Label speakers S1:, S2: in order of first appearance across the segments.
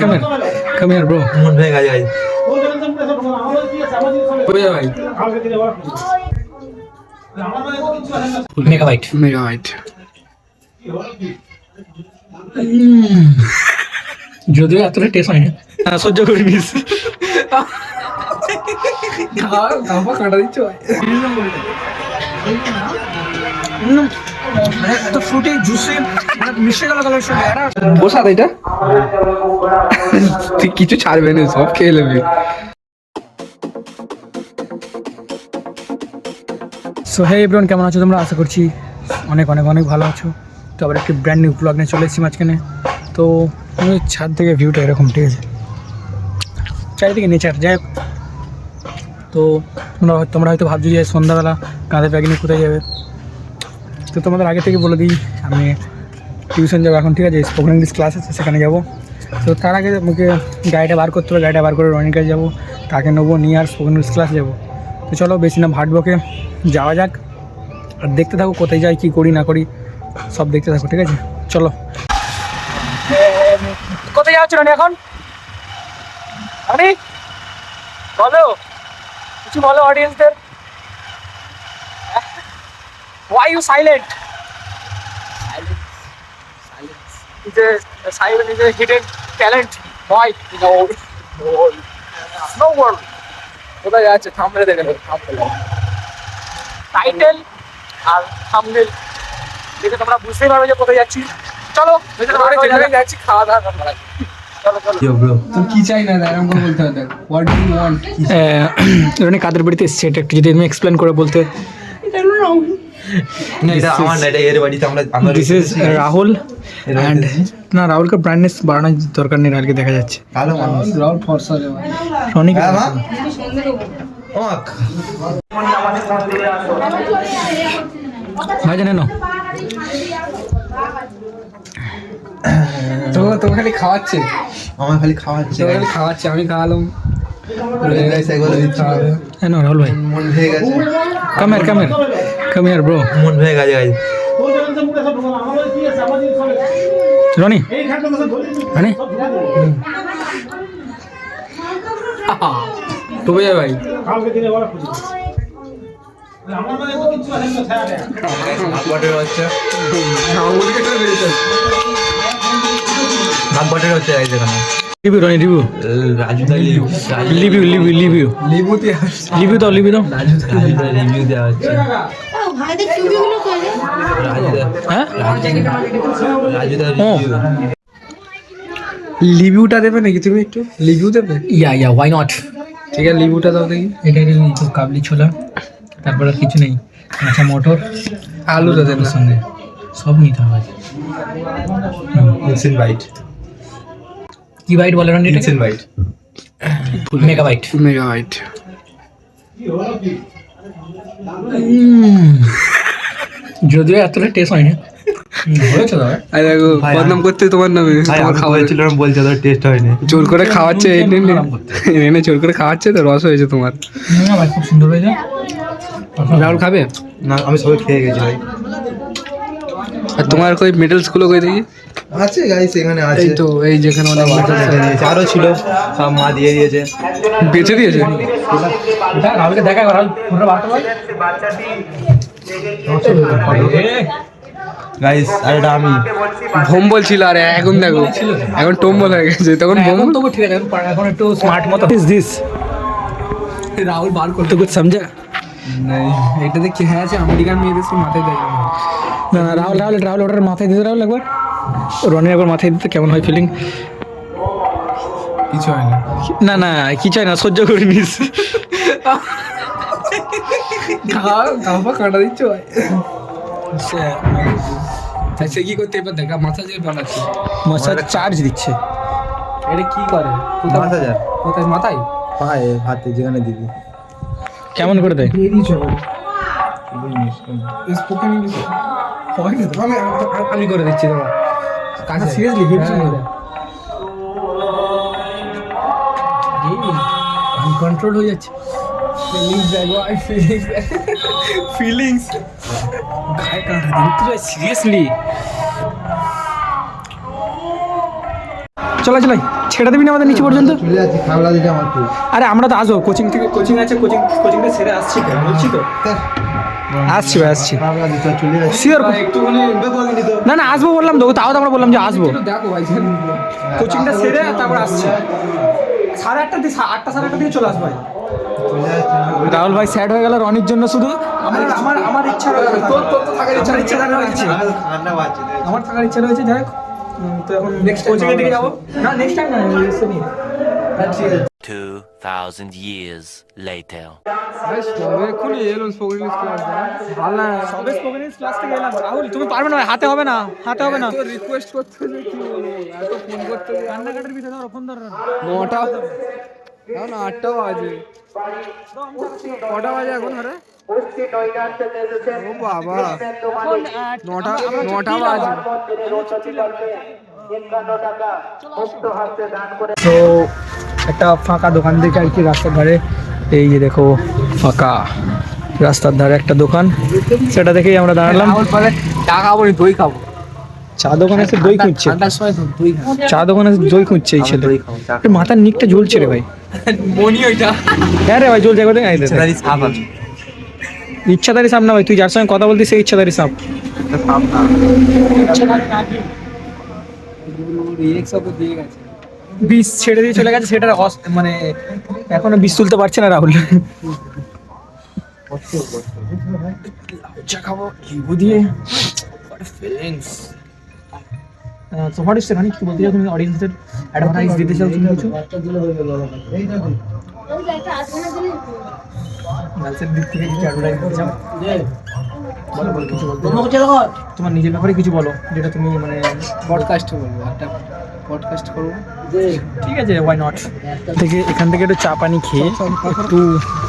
S1: come here. Come here, bro.
S2: মন ভেঙে ভাই
S3: মেগাবাইট
S1: মেগাবাইট যদিও এতটা টেস্ট হয় না। হ্যাঁ, সহ্য করে নিস। কাটা দিচ্ছ? এত ফ্রুটি জুসি মিশে গেল কালার সঙ্গে বসা এটা। তুই কিছু ছাড়বে না সব খেয়ে নেবে। সো হে এভরিওয়ান কেমন আছো তোমরা? আশা করছি অনেক অনেক অনেক ভালো আছো। তো আবার একটি ব্র্যান্ড নিউ ব্লগ নিয়ে চলে এসেছি মাঝখানে। তো ছাদ থেকে ভিউটা এরকম ঠিক আছে? চারিদিকে নেচার যাই হোক। তো তোমরা তোমরা হয়তো ভাবছ যে সন্ধ্যাবেলা কাঁধে ব্যাগ নিয়ে কোথায় যাবে? তো তোমাদের আগে থেকে বলে দিই, আমি টিউশন যাব এখন, ঠিক আছে? স্পোকেন ইংলিশ ক্লাস আছে, সেখানে যাব। তো তার আগে আমাকে গাড়িটা বার করতে হবে, গাড়িটা বার করে রনির কাছে যাব, তাকে নেব, নিয়ে আর স্পোকেন ইংলিশ ক্লাস যাব। তো চলো, বেশি না ভাটবকে যাওয়া যাক। আর দেখতে থাকো কোথায় যাই, কী করি, না করি, সব দেখতে থাকো, ঠিক আছে? চলো। কোথায় যাচ্ছ রনি এখন? রনি? বলো। কিছু বলো অডিয়েন্সদের why you silent is a, a silent is a hidden talent. Boy in the world. No world. কোথায় যাচ্ছে? থামলে দেখে নেবে থামলে টাইটেল আর থামনেল দেখে তোমরা বুঝতেই পারবে যে কোথায় যাচ্ছি। চলো যাচ্ছি খাওয়া দাওয়া কাদের বাড়িতে এসছে? এটা একটু যদি তুমি এক্সপ্লেন করে বলতে। রাহুল না রাহুলকে ব্রান্ডনেস বাড়ানোর দরকার নেই রাহুলকে দেখা যাচ্ছে।
S2: অমাক
S1: ভাই জানে না তো তো খালি খাওয়াচ্ছে।
S2: আমার খালি খাওয়াচ্ছে
S1: খালি খাওয়াচ্ছে আমি খাওয়ালাম। রাহুল ভাই।
S2: মন গেছে।
S1: কামের কামের কামের ব্রো
S2: মন ভেঙে গেছে গাইস
S1: রনি। রনি। কবে যাবে ভাই।
S2: বাটার হচ্ছে। এখানে।
S1: রিভিউ রনি রিভিউ দাও দাও।
S2: রাজু দেওয়া হচ্ছে
S1: হ্যাঁ? লিভিউটা দেবে নাকি তুমি একটু? লিভিউ দেবে? ইয়া ইয়া ওয়াই নট ঠিক আছে লিভিউটা দাও দেখি। এটা একটু কাবলি ছোলা। তারপর আর কিছু নেই। কাঁচা মটর আলুটা দেবে। সঙ্গে। সব নিতে হবে।
S2: ইনসেন বাইট
S1: কি বাইট বলে রানি
S2: ইনসেন বাইট
S3: মেগাবাইট
S1: মেগাবাইট যদিও এতটা টেস্ট হয় না হয়েছে দেখো বদনাম করতে তোমার নামে। তোমার খাবার
S2: বলছে তোর টেস্ট হয়নি।
S1: জোর করে খাওয়াচ্ছে এনে জোর করে খাওয়াচ্ছে তো রস হয়েছে তোমার। খুব সুন্দর হয়েছে। রাহুল খাবে?
S2: না আমি সবাই খেয়ে গেছি ভাই।
S1: আর তোমার কই মেডেলসগুলো কই দেখি?
S2: আছে গাইস এখানে আছে।
S1: এই তো এই যেখানে অনেক medals আছে।
S2: আরও ছিল সব মা দিয়ে দিয়েছে।
S1: বেঁচে দিয়েছে? রাহুলকে দেখা রাহুল ফোনটা বার
S2: গাইস আর এটা আমি।
S1: ভোম বলছিল আরে এখন দেখো। এখন টোম্বল হয়ে গেছে তখন ভোম তো ঠিক আছে এখন একটু স্মার্ট মতো। ইজ দিস রাহুল বার করতে কুছ সমঝা এটা দেখি হ্যাঁ আছে আমেরিকান মেয়েদের মাথায় দেয়। না না রাহুল রাহুল রাহুল ওটার মাথায় দিতে রাহুল একবার। রনির একবার মাথায় দিতে কেমন হয় ফিলিং কিছু হয় না। না না কিছু হয় না সহ্য করে নিস। কাটা দিচ্ছ? সে কি করতে এবার দেখা মাথা যে বানাচ্ছে মাথা চার্জ দিচ্ছে। এটা কি করে? কোথায়?
S2: হাজার
S1: কোথায়? মাথায়?
S2: পায়ে হাতে যেখানে দিবি।
S1: কেমন করে দেয়? আমি আমি করে দিচ্ছি তোমার কাছে। সিরিয়াসলি আনকন্ট্রোল হয়ে। যাচ্ছে। ফিলিংস গায়ে কাটা দিচ্ছে সিরিয়াসলি চলাই চলাই ছেড়ে দিবি না আমাদের নিচে পর্যন্ত? আরে আমরা তো আসব কোচিং থেকে কোচিং আছে কোচিং কোচিংটা সেরে আসছি বলছি তো? আসছি ভাই আসছি। শিওর না না আসব বললাম তো তাও তো আমরা বললাম যে আসব। কোচিংটা সেরে তারপর আসছি। সাড়ে আটটা দিয়ে আটটা সাড়ে আটটা দিয়ে চলে আসব ভাই। রাহুল ভাই স্যাড হয়ে গেল রনির জন্য শুধু। আমার আমার আমার ইচ্ছা রয়েছে। তোর তোর তো থাকার ইচ্ছা ইচ্ছা থাকার ইচ্ছে। আমার থাকার ইচ্ছা রয়েছে যাই হোক। তো এখন নেক্সট কোচিং এর দিকে যাব? না নেক্সট টাইম না এসে নিয়ে
S4: 2,000 years later.
S1: ভালো না সবে স্পোকেন ইংলিশ ক্লাস থেকে এলাম। রাহুল তুমি পারবে না হাতে হবে না হাতে হবে না।
S5: রিকোয়েস্ট করতে যে কি বলব এত ফোন করতে
S1: কান্নাকাটির ভিতরে ধরো ফোন ধরো।
S5: নটা? এখন আটটা বাজে। কটা বাজে এখন আরে ও বাবা। নটা নটা বাজে।
S1: তো একটা ফাঁকা দোকান থেকে আর কি রাস্তার ধারে। এই যে দেখো ফাঁকা। রাস্তার ধারে একটা দোকান। সেটা দেখেই আমরা দাঁড়ালাম।
S5: টাকা বলি দই খাব।
S1: চা দোকানে এসে দই খুঁজছে।
S5: খাব।
S1: চা দোকানে দই খুঁজছে এই ছেলে। মাথার নিকটা জ্বলছে রে ভাই।
S5: মনি ওইটা।
S1: হ্যাঁ রে ভাই জ্বলছে কোথায় আই দে
S2: সাপ
S1: ইচ্ছাদারি সাপ না ভাই? তুই যার সঙ্গে কথা বলতিস সেই ইচ্ছাদারি সাপ। বিষ ছেড়ে দিয়ে চলে গেছে সেটার অস- মানে এখনও বিষ তুলতে পারছে না রাহুল। খাব দিয়ে ফিলিংস তো হোয়াট ইজ রানি কি বলতে চাও তুমি? অডিয়েন্সদের অ্যাডভার্টাইজ দিতে চাও তুমি কিছু? গার্লসের দিক থেকে কিছু অ্যাডভার্টাইজ দিতে চাও বলো বলো কিছু বলতে। তোমার নিজের ব্যাপারে কিছু বলো যেটা তুমি মানে
S5: পডকাস্ট করব একটা পডকাস্ট করব
S1: ঠিক আছে ওয়াই নট থেকে এখান থেকে একটু চা পানি খেয়ে একটু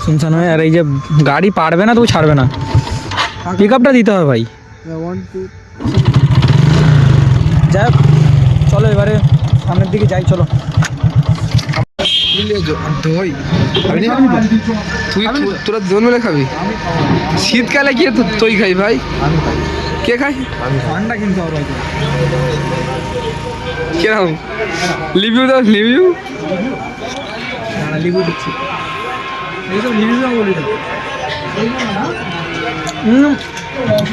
S1: শুনশান হয়ে আর এই যে গাড়ি পারবে না তো ছাড়বে না। পিক আপটা দিতে হবে ভাই। যাই হোক চলো এবারে সামনের দিকে যাই চলো।
S5: দই। তুই তোরা দুজন মিলে খাবি? শীতকালে গিয়ে তো দই খাই ভাই। কে খাই
S1: ঠান্ডা কিনতে
S5: কীরকম? লিভিউ দাও লিভিউ
S1: না দিচ্ছি। এইসব বলি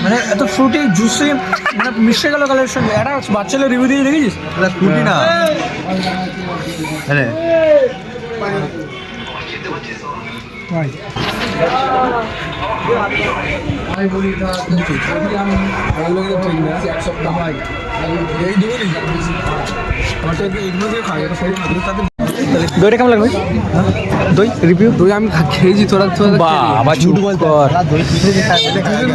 S1: মানে এত ফ্রুটি জুসি মানে মিশে গেল কালের সঙ্গে একটা বাচ্চাদের রিভিউ দিয়ে দেখেছিস
S2: এটা স্কুটি না। হ্যাঁ।
S1: ভাই দইটা কেমন লাগবে দই রিভিউ
S5: দই আমি খেয়েছি তোরা তোরা
S1: বাবা ঝুট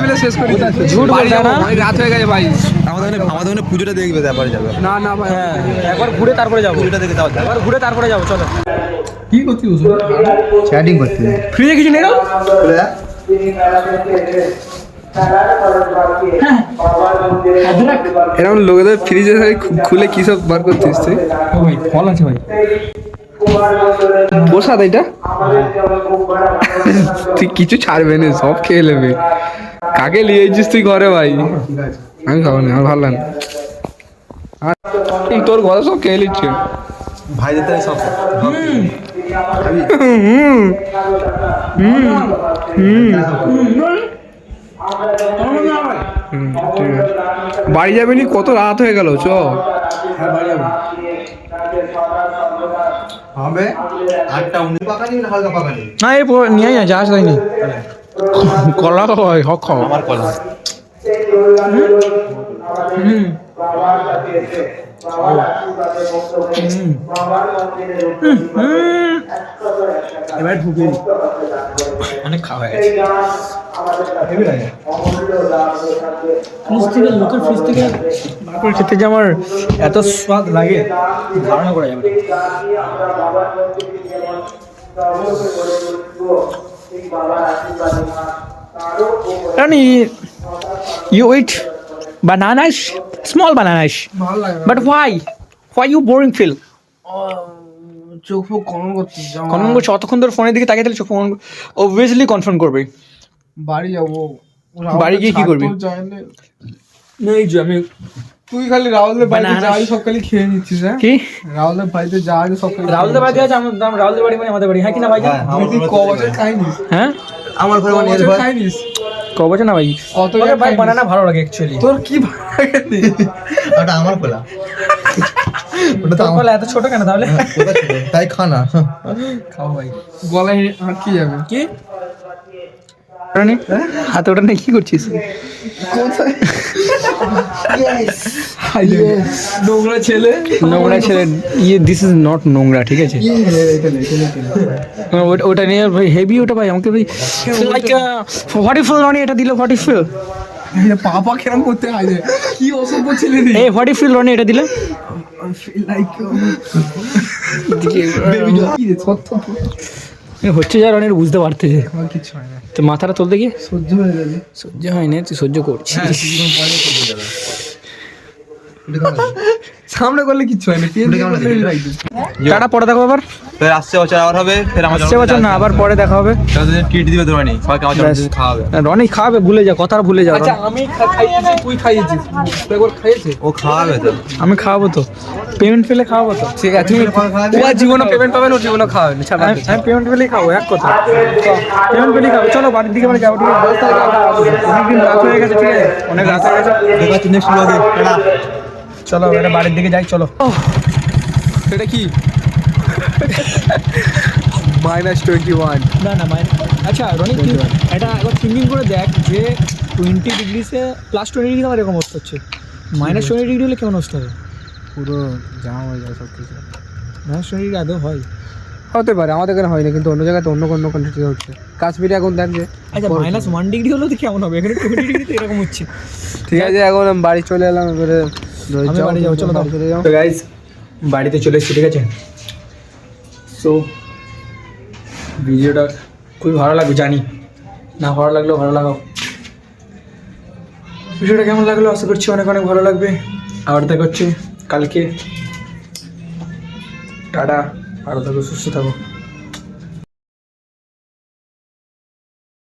S5: মিলে শেষ করি
S1: ঝুট না।
S5: রাত হয়ে গেছে ভাই।
S2: আমাদের ওখানে আমাদের ওখানে পুজোটা দেখবে তারপরে যাবে।
S5: না না ভাই।
S1: হ্যাঁ একবার ঘুরে তারপরে যাব।
S2: পুজোটা দেখে
S1: একবার ঘুরে তারপরে যাব চলো। কি করছিস
S2: চ্যাটিং করতে।
S1: ফ্রিজে কিছু নেই না
S5: এরকম লোকেদের ফ্রিজে খুলে কি সব বার করছিস তুই?
S1: ভাই ফল আছে ভাই।
S5: প্রসাদ এটা? তুই কিছু ছাড়বে না সব খেয়ে নেবে। কাকে নিয়ে এসেছিস তুই ঘরে ভাই? আমি খাব না আমার ভালো লাগে না। তোর ঘরে সব খেয়ে নিচ্ছে।
S2: ভাই দিতে সব।
S5: বাড়ি যাবে নি? কত রাত হয়ে গেল চ।
S2: নিয়ে
S1: না এই পো- নিয়ে যাস তাই নি। কলা হয় হক
S2: আমার কলা।
S1: হুম। এবার ঢুকে অনেক খাওয়া ফ্রিজ থেকে লোকের ফ্রিজ থেকে খেতে যে আমার এত স্বাদ লাগে ধারণা করা যাবে। Rani, you eat bananas, small bananas.
S5: ভালো লাগে
S1: But why? Why you boring feel?
S5: চোখ ফোক কমন করছিস
S1: কনফার্ম করছে অতক্ষণ ধরে ফোনের দিকে তাকিয়ে তাহলে চোখ অবভিয়াসলি কনফার্ম করবে।
S5: বাড়ি যাব।
S1: বাড়ি গিয়ে কি করবি?
S5: জানলে
S1: এই যে আমি
S5: তুই খালি রাহুলের বাড়িতে যা সব খালি খেয়ে নিচ্ছিস হ্যাঁ?
S1: কি?
S5: রাহুলের বাড়িতে যা আগে সব খালি
S1: রাহুলদের বাড়ি আছে আমার বাড়ি মানে আমাদের বাড়ি হ্যাঁ কি না ভাই?
S2: হ্যাঁ,
S5: তুই ক বছর খাইনিস?
S1: হ্যাঁ?
S2: আমার ঘরে মানে।
S5: খাইনিস?
S1: বছর না ভাই? কত ভাই। বানানা ভালো লাগে অ্যাকচুয়ালি
S5: তোর কি ভালো লাগে
S2: ওটা আমার খোলা ওটা তো আমার
S1: এত ছোট কেন তাহলে?
S2: ছিল? তাই খানা
S1: খাও ভাই।
S5: গলায় আটকে যাবে?
S1: কি? ওটা নে হাতে ওটা নিয়ে কি করছিস?
S5: নোংরা ছেলে।
S1: নোংরা ছেলে ইয়ে দিস ইজ নট নোংরা ঠিক আছে? হ্যাঁ, ওটা- ওটা নিয়ে ভাই হেভি ওটা ভাই আমাকে ভাই লাইক হোয়াট ইফ রনি এটা দিল হোয়াট ইফ
S5: পাপা কেরম করতে হয় কি অসভ্য ছেলে রে।
S1: এ হোয়াট ইফ রনি এটা দিলে? এ হচ্ছে যা রনির বুঝতে পারতেছে
S5: আমার কিছু হয় না।
S1: তো মাথাটা তুলতে গিয়ে
S5: সহ্য হয়ে যাবে
S1: সহ্য হয় না তুই সহ্য করছিস।
S5: সামনে করলে কিচ্ছু হয় না? রাখবে
S1: টাটা পরে দেখো আবার?
S2: ফের আসছে বছর আবার হবে ফের আমার
S1: সে বছর না আবার পরে দেখা হবে।
S2: কিট দিবে তোমার নি সবাইকে আমার
S1: ব্যাস।
S2: জন্মদিনে খাওয়াবে
S1: রনি খাবে ভুলে যা কথা ভুলে যাও
S5: আচ্ছা আমি খাইয়েছি তুই খাইয়েছিস। তুই একবার খাইয়েছে
S2: ও খাওয়াবে তো।
S1: আমি খাওয়াবো তো। পেমেন্ট পেলে খাওয়াবো তো।
S5: ঠিক আছে তুমি তোমার জীবনে পেমেন্ট পাবেন ওর জীবনে খাওয়াবেন ছাড়া
S1: আমি পেমেন্ট পেলেই খাব এক কথা। পেমেন্ট পেলেই খাব। চলো বাড়ির দিকে মানে যাব ঠিক আছে? অনেকদিন রাত হয়ে গেছে ঠিক আছে? অনেক রাত হয়ে গেছে
S2: দেখা নেক্সট ব্লগে
S1: চলো এটা বাড়ির দিকে যাই চলো।
S5: এটা কি? মাইনাস টোয়েন্টি ওয়ান
S1: না না মাইনাস আচ্ছা রনি এটা একবার থিঙ্কিং করে দেখ যে টোয়েন্টি ডিগ্রিসে প্লাস টোয়েন্টি ডিগ্রি আমার এরকম অবস্থা হচ্ছে। মাইনাস টোয়েন্টি ডিগ্রি হলে কেমন অবস্থা হবে?
S5: পুরো জাম হয়ে যায় সব কিছু
S1: মাইনাস টোয়েন্টি ডিগ্রি আদৌ হয়?
S5: হতে পারে আমাদের এখানে হয়নি কিন্তু অন্য জায়গায় তো অন্য কোনো কান্ট্রিতে হচ্ছে। কাশ্মীরে এখন দেখ যে
S1: আচ্ছা মাইনাস ওয়ান ডিগ্রি হলেও তো কেমন হবে? এখানে টোয়েন্টি ডিগ্রি তো এরকম হচ্ছে।
S5: ঠিক আছে এখন বাড়ি চলে এলাম এবারে
S1: আমি বাড়ি যাব চলো
S5: বাড়ি চলে যাও।
S1: তো গাইজ বাড়িতে চলে এসেছি ঠিক আছে? সো ভিডিওটা খুবই ভালো লাগবে জানি। না ভালো লাগলেও ভালো লাগাও। ভিডিওটা কেমন লাগল? আশা করছি অনেক অনেক ভালো লাগবে। আবার দেখা হচ্ছে কালকে। টাটা ভালো থাকো সুস্থ থাকো।